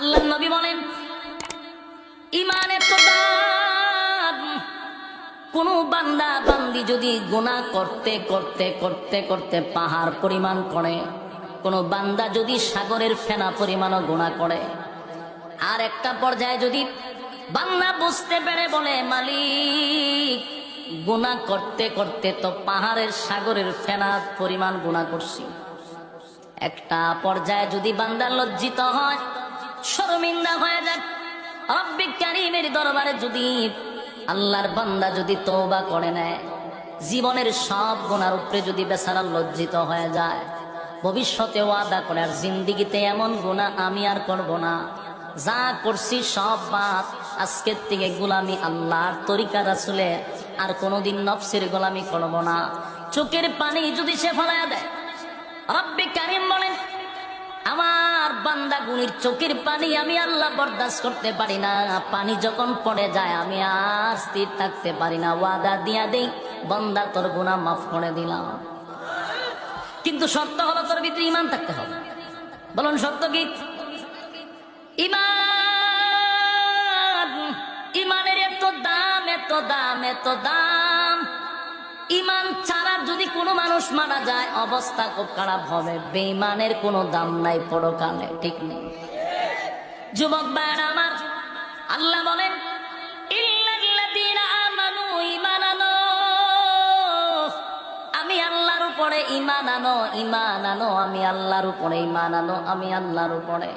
আল্লাহ নবী বলেন, ইমানের তো কোন বান্দা বান্দি যদি গুনাহ করতে করতে করতে করতে পাহাড় পরিমাণ করে, কোন বান্দা যদি সাগরের ফেনা পরিমাণও গুণা করে আর একটা পর্যায়ে যদি বান্দা বুঝতে পেরে বলে, মালিক, গুনাহ করতে করতে তো পাহাড়ের সাগরের ফেনা পরিমাণ গুণা করছি। একটা পর্যায়ে যদি বান্দা লজ্জিত হয় শর্মিন্দা হয়ে যায় রব্বি কারিমের দরবারে যদি আল্লাহর বান্দা যদি তওবা করে নেয়, জীবনের সব গুণার উপরে যদি বেচারা লজ্জিত হয়ে যায় ভবিষ্যতে ওয়াদা করে, আর জিন্দিগিতে এমন গুণা আমি আর করব না। যা করছি সব বাদ, আজকের থেকে গোলামি আল্লাহর তরিকা রাসুলের আর কোনোদিন নফসের গোলামি করব না। চোখের পানি যদি সে ফলায়া দেয়, রব্বি কারিম বলেন, আমার বান্দা গুনির চোখের পানি আমি আল্লাহ বরদাস্ত করতে পারি না। পানি যখন পড়ে যায়, আমি আর স্থির থাকতে পারি না। ওয়াদা দিয়া দেই, বান্দা তোর গুনাহ মাফ করে দিলাম। কিন্তু শর্ত হলো তোর ভিতরে ইমান থাকতে হবে। বলুন, শর্ত কি? ইমান ইমানের এত দাম এত দাম এত দাম। ইমান কোনো মানুষ মারা যায়, অবস্থা খুব খারাপ হবে। বেইমানের কোনো দাম নাই পরকালে, ঠিক নেই যুবক ভাইয়েরা আমার, আল্লাহ বলেন আমি আল্লাহর উপরে ঈমান আনো ঈমান আনো, আমি আল্লাহর উপরে ঈমান আনো, আমি আল্লাহর উপরে।